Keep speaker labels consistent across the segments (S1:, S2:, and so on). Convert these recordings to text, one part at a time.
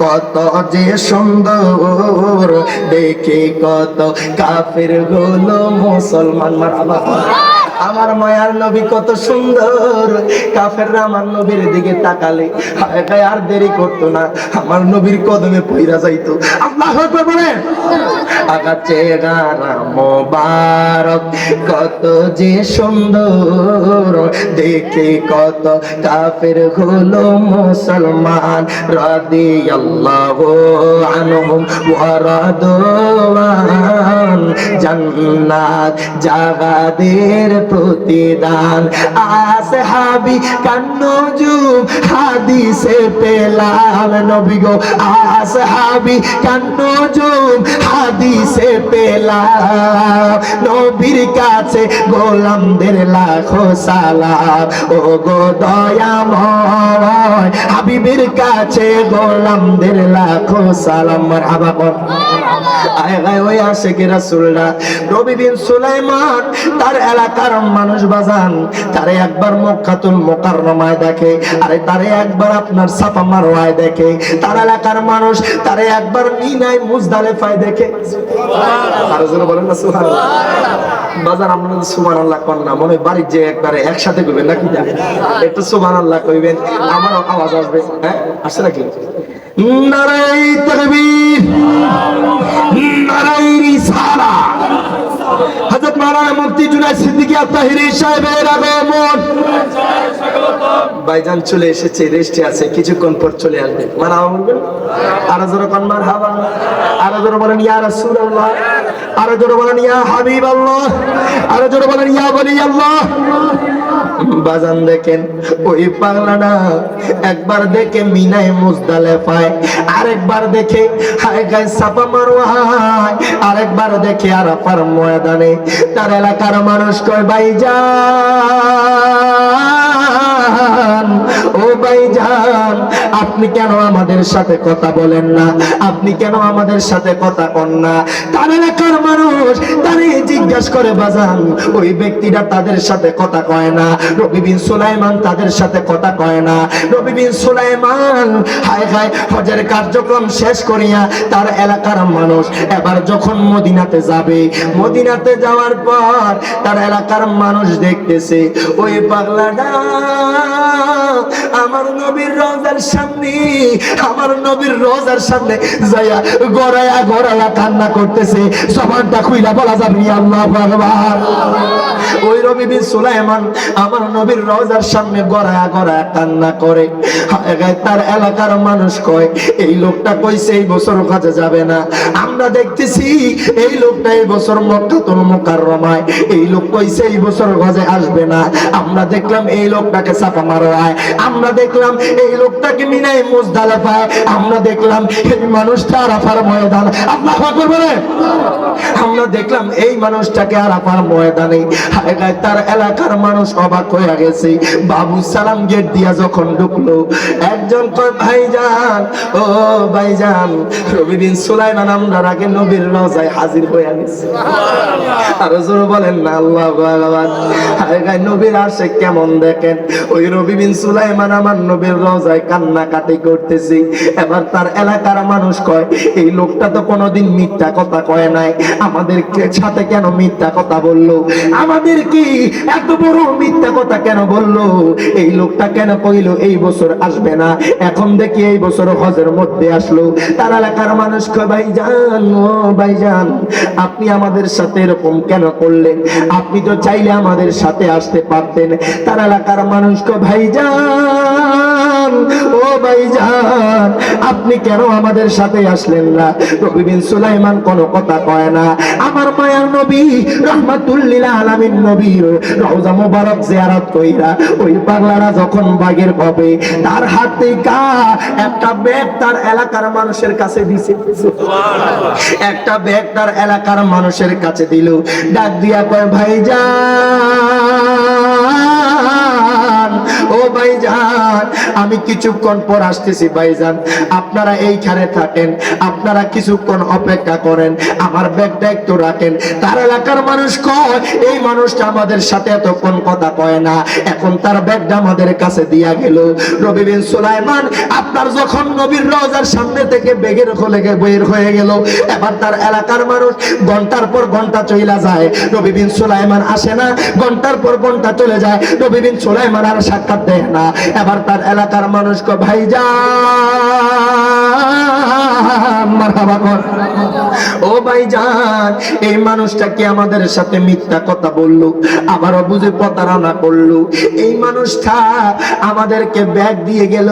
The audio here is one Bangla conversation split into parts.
S1: কত যে সুন্দর দেখে কত কাফেরগুলো মুসলমান। মারহাবা। আমার মায়ার নবী কত সুন্দর। কাফেররা আমার নবীর দিকে তাকালে আর দেরি করতো না। আমার নবীর কদমে পইরা যাইতো। আল্লাহ বলেন। আগা মোবারক, কত যে সুন্দর। দেখে কত কাফের হলো মুসলমান। রাদিয়াল্লাহু আনহুম ওয়া রাদওয়ান। জান্নাত জাগাদের প্রতিদান। আসহাবি কান্নজুম হাদিসে পেলাম নবী গো। আসহাবি কান্নজুম হাদিসে পেলাম নবীর কাছে গোলামদের লাখো সালাম। ও গো দয়াময় হাবিবের কাছে গোলামদের লাখো সালাম। মারহাবা কর আয় গায় ওই আশেকে রাসূলরা? নবী বিন সুলাইমান তার এলাকার মানুষ বাজান তারে একবার মক্কাতুল মুকাররমায় দেখে আরে তারে একবার আপনার সাফা মারওয়ায় দেখে তার এলাকার মানুষ তারে একবার মিনায় মুজদালিফায় দেখে। আর জোরে বলেন না সুবহানাল্লাহ। বাজার আমরা সুবহানাল্লাহ কোন না মনে বাড়ির যে একবারে একসাথে কইবেন নাকি? একটু সুবহানাল্লাহ কইবেন আমারও আওয়াজ আসবে হ্যাঁ? আসছে নাকি? নারাই তাকবীর। নারাই চলে এসেছে কিছুক্ষণ পর চলে আসবে। মানা বলবেন? আরও জোরে কোন, মারহাবা। আরও জোরে বলেন, ইয়া রাসূলুল্লাহ। আরও জোরে বলেন, ইয়া হাবিবাল্লাহ। আরও জোরে বলেন, ইয়া ওলি আল্লাহ বাজান দেখেন, ওই পাগলাটা একবার দেখে মিনায় মুজদালেফায়, আরেকবার দেখে, হায় গায় সাপা মারোয়ায় আরেকবার দেখে আরাফার ময়দানে, তার এলাকার মানুষ কয় ভাই যান ও ভাই যান আপনি কেন আমাদের সাথে কথা বলেন না? আপনি কেন আমাদের সাথে কথা কন না? তার এলাকার মানুষ, তারে জিজ্ঞাসা করে, বাজান, ওই ব্যক্তিটা তাদের সাথে কথা কয় না। রবি বিন সুলাইমান তাদের সাথে কথা কয় না। রবি বিন সুলাইমান, হায় হায়, হজের কার্যক্রম শেষ করিয়া তার এলাকার মানুষ এবার যখন মদিনাতে যাবে, মদিনাতে যাওয়ার পর তার এলাকার মানুষ দেখতেছে, ওই পাগলাটা আমার নবীর রোজার সামনে আমার নবীর রোজার সামনে কান্না করতেছে। খুইলা বলা আল্লাহ ওই রবি বিন সুলাইমান আমার নবীর রোজার সামনে কান্না করে। তার এলাকার মানুষ কয়, এই লোকটা কইছে এই বছর কাজে যাবে না। আমরা দেখতেছি এই লোকটা এই বছর মক্কাতুল মুকাররমায়। এই লোক কইছে এই বছর গজে আসবে না। আমরা দেখলাম এই লোকটাকে চাপা মারায়। আমরা দেখলাম এই লোকটাকে মিনাই মুজদালা পায় আমরা দেখলাম এই মানুষটা আরাফার ময়দান। আল্লাহ বলে আমরা দেখলাম এই মানুষটাকে আরাফার ময়দানে হায় গায় তার এলাকার মানুষ অবাক হয়ে গেছে। বাবু সালাম গেট দিয়া যখন ঢুকলো একজন কয় ভাইজান ও ভাইজান রবি বিন সুলাইমান আমরা আগে নবীর রোজায় হাজির হয়ে গেছে। আর জোর বলেন না আল্লাহ ভগবান নবীর আসে কেমন দেখেন? ওই রবি বিন সুলাইমান আমার নবীর রোজায় কান্নাকাটি করতেছি। এবার তার এলাকার মানুষ কয় এই লোকটা তো কোনোদিন মিথ্যা কথা কয় নাই। আমাদের সাথে কেন মিথ্যা কথা বলল? আমাদের কি এত বড় মিথ্যা কথা কেন বলল? এই লোকটা কেন কইলো, এই বছর আসবে না? এখন দেখি এই বছর হজের মধ্যে আসলো। তার এলাকার মানুষ কয়, ভাইজান, ও ভাইজান, আপনি আমাদের সাথে এরকম কেন করলেন? আপনি তো চাইলে আমাদের সাথে আসতে পারতেন। তার এলাকার মানুষ কয়, ভাইজান, ও ভাই ভাইজান, আপনি কেন আমাদের সাথে আসলেন না? রবি বিন সুলাইমান কোনো কথা কয় না। আমার মায়ার নবী রহমাতুল্লিল আলামিন নবীর রওজা মোবারক জিয়ারত কইরা ওই পাগলারা যখন বাগের হবে তার হাতে কা একটা ব্যাগ তার এলাকার মানুষের কাছে দিছে। একটা ব্যাগ তার এলাকার মানুষের কাছে দিল। ডাক দিয়া কয় ভাই ও আমি কিছুক্ষণ পর আসতেছি, ভাইজান। আপনারা এইখানে থাকেন, আপনারা কিছুক্ষণ অপেক্ষা করেন, আমার ব্যাগটা একটু রাখেন। তার এলাকার মানুষ কয়, এই মানুষটা আমাদের সাথে এতক্ষণ কথা কয় না, এখন তার ব্যাগটা আমাদের কাছে দিয়া গেল। রবি বিন সুলাইমান আপনার যখন নবীর রোজার সামনে থেকে বেগের খোলে বের হয়ে গেল, এবার তার এলাকার মানুষ ঘণ্টার পর ঘণ্টা চইলা যায়। রবি বিন সুলাইমান আসে না, ঘণ্টার পর ঘণ্টা চলে যায়। রবি বিন সুলাইমান আর সাক্ষাৎ দেয় না। এবার তার এলাকার মানুষ কো ভাই। ও ভাইজান, এই মানুষটা কি আমাদের সাথে মিথ্যা কথা বলল? আবারও বুঝে প্রতারণা করল। এই মানুষটা আমাদেরকে ব্যাগ দিয়ে গেল।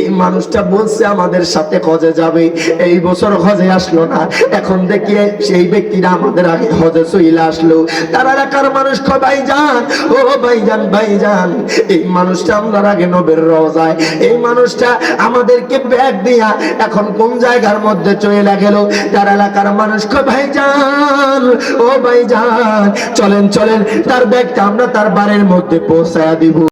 S1: এই মানুষটা বলছে, আমাদের সাথে যাবে। এই বছর হজে আসলো না। এখন দেখি সেই ব্যক্তিরা আমাদের আগে হজে চইলে আসলো। তার এলাকার মানুষ কয় ভাইজান, ও ভাইজান ভাইজান। এই মানুষটা আমরা আগে নবের রোজায় এই মানুষটা আমাদেরকে ব্যাগ দিয়া এখন কোন জায়গার মধ্যে চলে গেল? তার এলাকার মানুষ ভাই ভাইজান, ও ভাই ভাইজান, চলেন চলেন, তার ব্যাগটা আমরা তার বাড়ির মধ্যে পৌঁছায়া দিব।